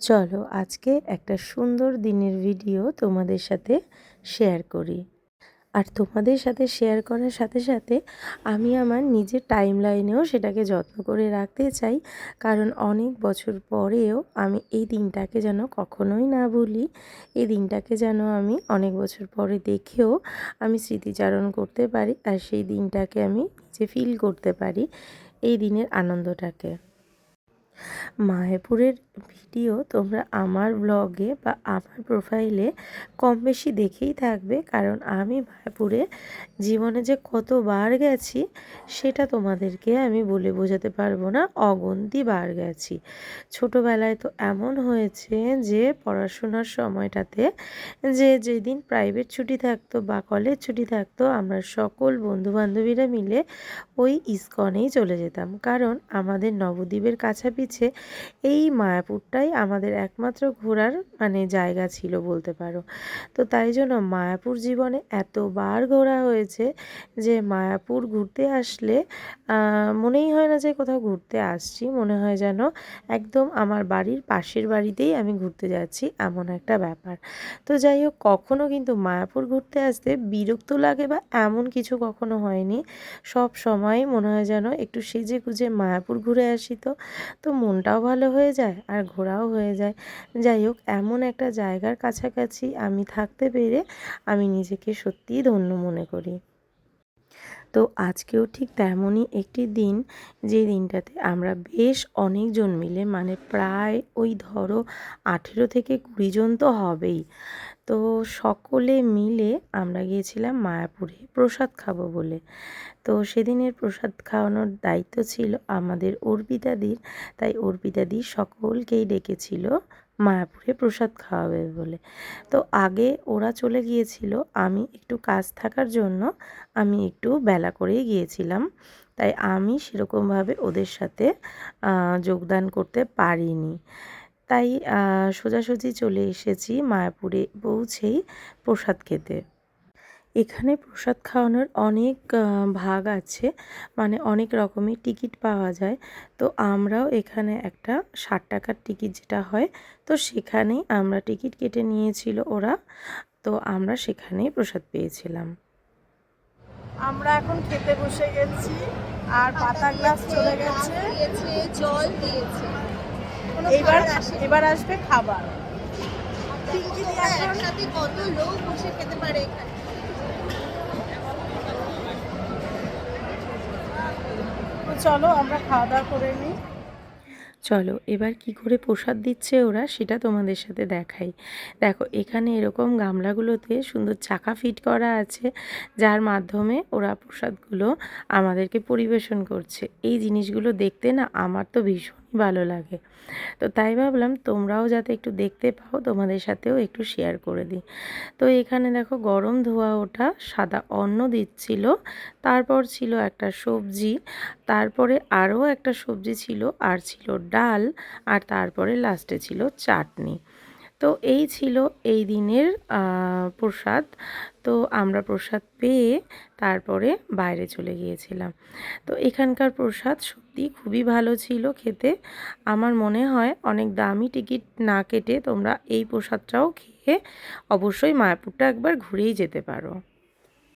চলো আজকে একটা সুন্দর দিনের ভিডিও তোমাদের সাথে শেয়ার করি। আর তোমাদের সাথে শেয়ার করার সাথে সাথে আমি আমার নিজের টাইম লাইনেও সেটাকে যত্ন করে রাখতে চাই, কারণ অনেক বছর পরেও আমি এই দিনটাকে যেন কখনোই না ভুলি, এই দিনটাকে যেন আমি অনেক বছর পরে দেখেও আমি স্মৃতিচারণ করতে পারি আর সেই দিনটাকে আমি নিজে ফিল করতে পারি, এই দিনের আনন্দটাকে। মায়াপুরের ভিডিও তোমরা আমার ব্লগে বা আমার প্রোফাইলে কম বেশি দেখেই থাকবে। কারণ আমি মায়াপুরে জীবনে যে কতবার গেছি, সেটা তোমাদেরকে আমি বলে বোঝাতে পারব না। অগন্তি বার গেছি। ছোটোবেলায় তো এমন হয়েছে যে, পড়াশোনার সময়টাতে যে যেদিন প্রাইভেট ছুটি থাকতো বা কলেজ ছুটি থাকতো, আমরা সকল বন্ধুবান্ধবীরা মিলে ওই ইস্কনেই চলে যেতাম। কারণ আমাদের নবদ্বীপের কাছাপিছে এই মায়াপুরটাই আমাদের একমাত্র ঘোরার মানে জায়গা ছিল বলতে পারো। তো তাই জন্য মায়াপুর জীবনে এতবার ঘোরা হয়েছে যে মায়াপুর ঘুরতে আসলে মনেই হয় না যে কোথাও ঘুরতে আসছি। মনে হয় যেন একদম আমার বাড়ির পাশের বাড়িতেই আমি ঘুরতে যাচ্ছি, এমন একটা ব্যাপার। তো যাই হোক কখনও কিন্তু মায়াপুর ঘুরতে আসতে বিরক্ত লাগে বা এমন কিছু কখনো হয়নি। সব সময় মনে হয় যেন একটু সেজে গুজে মায়াপুর ঘুরে আসি তো। তো মনটাও ভালো হয়ে যায় আর ঘোরাও হয়ে যায়। যাই হোক, এমন একটা জায়গার কাছাকাছি আমি থাকতে পেরে আমি নিজেকে সত্যিই ধন্য মনে করি। তো আজকেও ঠিক তেমনই একটি দিন যে দিনটাতে আমরা বেশ অনেকজন মিলে মানে প্রায় ওই ধরো আঠেরো থেকে কুড়ি জন তো হবেই। তো সকলে মিলে আমরা গিয়েছিলাম মায়াপুরে প্রসাদ খাব বলে। তো সেদিনের প্রসাদ খাওয়ানোর দায়িত্ব ছিল আমাদের অর্পিতাদির, তাই অর্পিতাদি সকলকেই ডেকেছিল মায়াপুরে প্রসাদ খাওয়াবে বলে। তো আগে ওরা চলে গিয়েছিল, আমি একটু কাজ থাকার জন্য আমি একটু বেলা করেই গিয়েছিলাম, তাই আমি সেরকমভাবে ওদের সাথে যোগদান করতে পারিনি। তাই সোজাসুজি চলে এসেছি মায়াপুরে পৌঁছেই প্রসাদ খেতে। এখানে প্রসাদ খাওয়ানোর অনেক ভাগ আছে মানে অনেক রকমের টিকিট পাওয়া যায়। তো আমরাও এখানে একটা ষাট টাকার টিকিট যেটা হয় তো সেখানেই আমরা টিকিট কেটে নিয়েছিল ওরা তো আমরা সেখানেই প্রসাদ পেয়েছিলাম। আমরা এখন খেতে বসে গেছি আর পাতা গ্লাস চলে গেছে। দিয়েছে জল দিয়েছে। এবার এবার আসবে খাবার। পিঙ্কি দি তোমরা এখন একসাথে কত লোক বসে খেতে পারে এখানে? চলো আমরা খাওয়া দাওয়া করে নিই। চলো এবার কি করে প্রসাদ দিচ্ছে ওরা সেটা তোমাদের সাথে দেখাই। দেখো এখানে এরকম গামলাগুলোতে সুন্দর চাকা ফিট করা আছে যার মাধ্যমে ওরা প্রসাদগুলো আমাদেরকে পরিবেশন করছে। এই জিনিসগুলো দেখতে না আমার তো ভীষণই ভালো লাগে। তো তাই ভাবলাম তোমরাও যাতে একটু দেখতে পাও, তোমাদের সাথেও একটু শেয়ার করে দিই। তো এখানে দেখো গরম ধোয়া ওটা সাদা অন্ন দিচ্ছিল, তারপর ছিল একটা সবজি, তারপরে আরও একটা সবজি ছিল, আর ছিল ডাল, আর তারপরে লাস্টে ছিল চাটনি। তো এই ছিল এই দিনের প্রসাদ। তো আমরা প্রসাদ পেয়ে তারপরে বাইরে চলে গিয়েছিলাম। তো এখানকার প্রসাদ সত্যি খুবই ভালো ছিল খেতে। আমার মনে হয় অনেক দামি টিকিট না কেটে তোমরা এই প্রসাদটাও খেয়ে অবশ্যই মায়াপুরটা একবার ঘুরেই যেতে পারো।